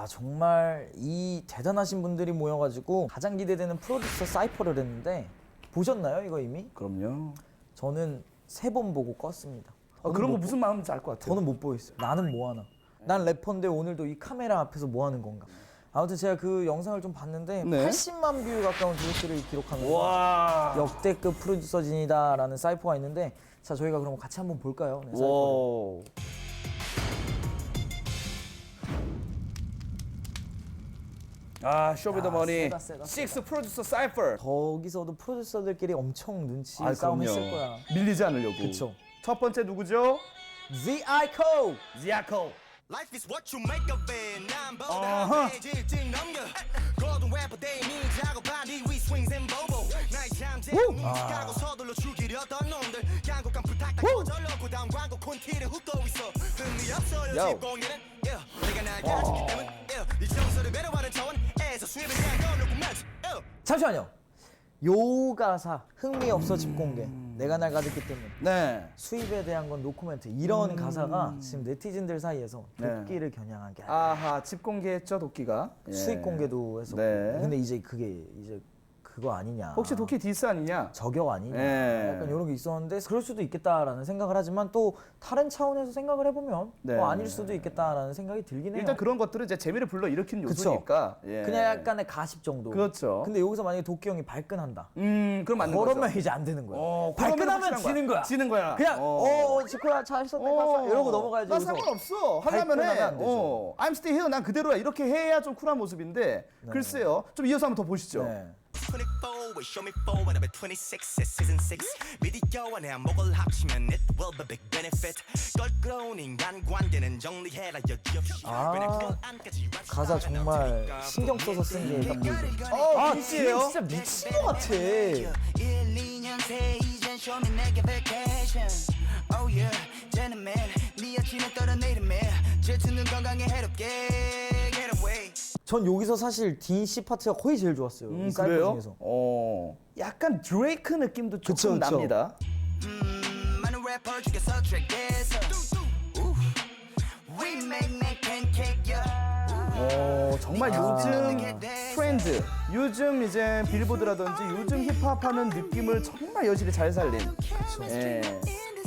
와 정말 이 대단하신 분들이 모여가지고 가장 기대되는 프로듀서 사이퍼를 했는데 보셨나요 이거 이미? 그럼요. 저는 세 번 보고 껐습니다. 아, 그런 거 무슨 마음인지 알 것 같아요. 저는 못 보겠어요. 나는 뭐 하나? 난 래퍼인데 오늘도 이 카메라 앞에서 뭐 하는 건가? 아무튼 제가 그 영상을 좀 봤는데 네. 80만 뷰에 가까운 조회수를 기록하면서 와. 역대급 프로듀서진이다라는 사이퍼가 있는데 자 저희가 그럼 같이 한번 볼까요? 네, 사이퍼를. 와. 아, 쇼미더머니 세다, 세다, 식스 프로듀서 사이퍼. 거기서도 프로듀서들끼리 엄청 눈치 아, 싸움 그럼요. 했을 거야. 밀리지 않으려고. 그쵸. 첫 번째 누구죠? Z.I.C.O. 지아코. Life is what you make of it. 남보다 어허. 페이지 일찍 넘겨. Golden rapper day 니 작업한 뒤위 swings and bobo. 나의 잠재운 무식하고 서둘러 죽이려던 놈들. 양곡한 부탁 다 거절하고 다음 광고 콘티를 훑고 있어. 흥미 없어요. 집 공연은. Yeah. 내가 날 가졌기 때문. 잠시만요. 요 가사 흥미 없어 집공개. 내가 날 가졌기 때문에 네. 수입에 대한 건 노코멘트. 이런 가사가 지금 네티즌들 사이에서 네. 도끼를 겨냥하게 하는 아하, 집 공개했죠, 도끼가. 예. 수익 공개도 했었고. 네. 근데 이제 그게 이제 그거 아니냐. 혹시 도끼 디스 아니냐? 저격 아니냐. 네. 약간 이런 게 있었는데 그럴 수도 있겠다라는 생각을 하지만 또 다른 차원에서 생각을 해보면 네. 뭐 아닐 수도 있겠다라는 생각이 들긴 해요. 일단 그런 것들은 이제 재미를 불러 일으키는 그쵸. 요소니까. 예. 그냥 약간의 가십 정도. 그렇죠. 근데 여기서 만약에 도끼 형이 발끈한다. 음, 그럼 맞는 그러면 거죠. 이제 안 되는 거야. 어, 그러면 발끈하면 확실한 지는 거야. 지는 거야. 그냥 어. 어, 지코야 잘 썼네, 어, 이러고 넘어가야지. 나 여기서. 상관없어. 하려면 해. 발끈하면 안 되죠. 어, I'm still here. 난 그대로야. 이렇게 해야 좀 쿨한 모습인데. 글쎄요. 좀 이어서 한번 더 보시죠. 네. 24 with show me forward I'm at 26 season 6 미디어와 내 안목을 합치면 it will be big benefit. 껄끄러운 인간 관계는 정리해라 여지없이 아, 가사 정말 신경 써서 쓴 게 딱 보이죠. 어, 아? 뒤에 진짜 미친 것 같아. 1, 2년 새 이젠 쇼미 내게 vacation Oh yeah. gentleman 네 여친은 떨어내리며 질투는 건강에 해롭게. Get away 전 여기서 사실 DC 파트가 거의 제일 좋았어요. 음, 이 그래요? 중에서. 어. 약간 드레이크 느낌도 조금 그쵸, 그쵸. 납니다. 음, 많은 래퍼 중에서 트랙에서 Ooh, We make make pancake yeah 어, 정말 요즘 트렌드, 요즘 이제 빌보드라든지 요즘 힙합 하는 느낌을 정말 여실히 잘 살린. 예.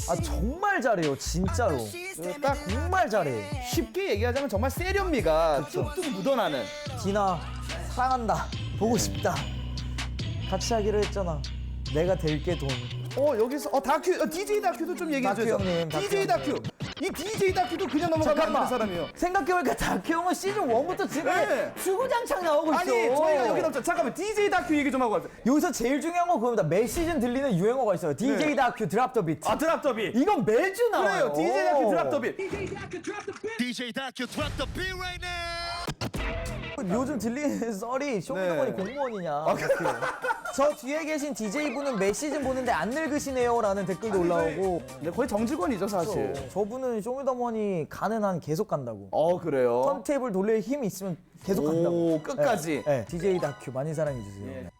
아 정말 잘해요, 진짜로. 딱 정말 잘해. 쉽게 얘기하자면 정말 세련미가 뚝뚝 묻어나는. 디나 사랑한다. 보고 싶다. 같이 하기로 했잖아. 내가 될게 돈. 어 여기서 어 다큐 어, DJ 다큐도 좀 얘기해줘요. 다큐 형님, 다큐 DJ 다큐. 이 DJ 다큐도 그냥 넘어가면 안 되는 사람이에요. 생각해보니까 다큐 형은 시즌 1부터 지금 네. 주구장창 나오고 있어. 아니 저희가 여기 넘죠. 잠깐만 DJ 다큐 얘기 좀 하고 가세요. 여기서 제일 중요한 건 그겁니다. 매 시즌 들리는 유행어가 있어요. DJ 네. 다큐 드랍 더 비트. 아 드랍 더비. 이건 매주 나와요. 그래요. DJ 다큐 드랍 더비. DJ Dacu drop the beat right now 요즘 들리는 썰이 쇼미더머니 네. 공무원이냐. 저 뒤에 계신 DJ분은 매 시즌 보는데 안 늙으시네요 라는 댓글도 올라오고. 네, 거의 정직원이죠 사실. 저분은 쇼미더머니 가는 한 계속 간다고. 어 그래요. 턴테이블 돌릴 힘이 있으면 계속 간다고. 오 끝까지. 네, DJ 다큐 많이 사랑해 주세요. 예.